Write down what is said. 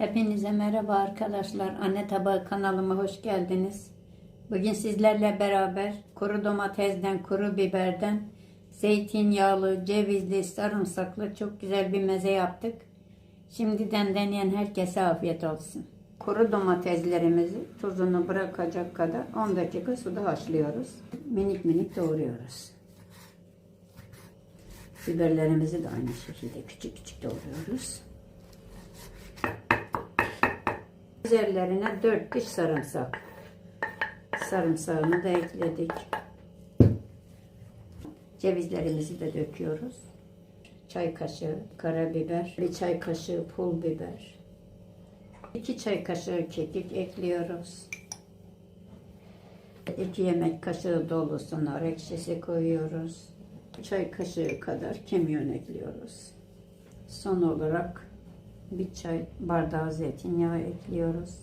Hepinize merhaba arkadaşlar. Anne Tabağı kanalıma hoş geldiniz. Bugün sizlerle beraber kuru domatesden, kuru biberden, zeytinyağlı, cevizli, sarımsaklı çok güzel bir meze yaptık. Şimdiden deneyen herkese afiyet olsun. Kuru domateslerimizi tuzunu bırakacak kadar 10 dakika suda haşlıyoruz. Minik minik doğruyoruz. Biberlerimizi de aynı şekilde küçük küçük doğruyoruz. Üzerlerine 4 diş sarımsak. Sarımsağını da ekledik. Cevizlerimizi de döküyoruz. Çay kaşığı karabiber, bir çay kaşığı pul biber. 2 çay kaşığı kekik ekliyoruz. 2 yemek kaşığı dolusu nar ekşisi koyuyoruz. Çay kaşığı kadar kimyon ekliyoruz. Son olarak bir çay bardağı zeytinyağı ekliyoruz.